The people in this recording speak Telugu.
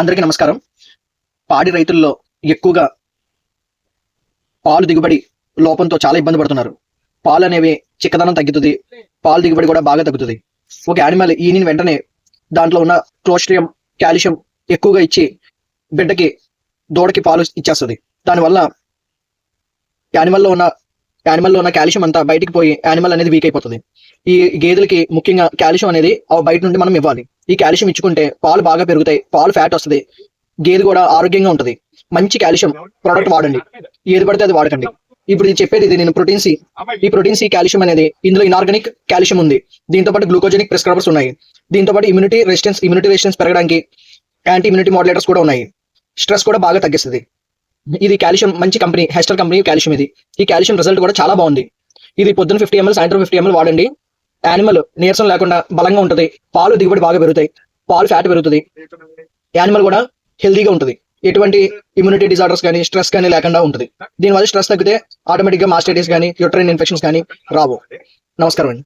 అందరికీ నమస్కారం. పాడి రైతుల్లో ఎక్కువగా పాలు దిగుబడి లోపంతో చాలా ఇబ్బంది పడుతున్నారు. పాలు అనేవి చిక్కదనం తగ్గుతుంది. పాలు దిగుబడి కూడా బాగా తగ్గుతుంది. ఒక యానిమల్ ఈనిన వెంటనే దాంట్లో ఉన్న క్లోస్ట్రియం కాల్షియం ఎక్కువగా ఇచ్చి బిడ్డకి దూడకి పాలు ఇచ్చేస్తుంది. దానివల్ల యానిమల్లో ఉన్న యానిమల్లో ఉన్న కాల్షియం అంతా బయటికి పోయి యానిమల్ అనేది వీక్ అయిపోతుంది. ఈ గేదెలకి ముఖ్యంగా కాల్షియం అనేది ఆ బయట నుండి మనం ఇవ్వాలి. ఈ కాల్షియం ఇచ్చుకుంటే పాలు బాగా పెరుగుతాయి పాలు ఫ్యాట్ వస్తుంది గేదె కూడా ఆరోగ్యంగా ఉంటుంది. మంచి కాల్షియం ప్రోడక్ట్ వాడండి. ఏది పడితే అది వాడకండి. ఇప్పుడు ఇది చెప్పేది ఇది నేను ప్రోటీన్ సి ఈ ప్రోటీన్ సి కాల్షియం అనేది ఇందులో ఇనార్గానిక్ కాల్షియం ఉంది. దీంతో పాటు గ్లూకోజెనిక్ ప్రిస్క్రైబర్స్ ఉన్నాయి. దీంతో పాటు ఇమ్యూనిటీ రెసిస్టెన్స్ ఇమ్యూనిటీ రెసిస్టెన్స్ పెరగడానికి యాంటీ ఇమ్యూనిటీ మాడ్యులేటర్స్ కూడా ఉన్నాయి. స్ట్రెస్ కూడా బాగా తగ్గిస్తుంది. ఇది కాల్షియం మంచి కంపెనీ హెస్టర్ కంపెనీ కాల్షియం ఇది. ఈ కాల్షియం రిజల్ట్ కూడా చాలా బాగుంది. ఇది పొద్దున ఫిఫ్టీ ఎంఎల్ సాయంత్రం ఫిఫ్టీ ఎంఎల్ వాడండి. యానిమల్ నీరసం లేకుండా బలంగా ఉంటుంది. పాలు దిగుబడి బాగా పెరుగుతాయి. పాలు ఫ్యాట్ పెరుగుతుంది. యానిమల్ కూడా హెల్తీగా ఉంటుంది. ఎటువంటి ఇమ్యూనిటీ డిజార్డర్స్ కానీ స్ట్రెస్ కానీ లేకుండా ఉంటుంది. దీనివల్ల స్ట్రెస్ తగ్గితే ఆటోమేటిక్గా మాస్టైటిస్ కానీ యూట్రైన్ ఇన్ఫెక్షన్స్ కానీ రావు. నమస్కారం అండి.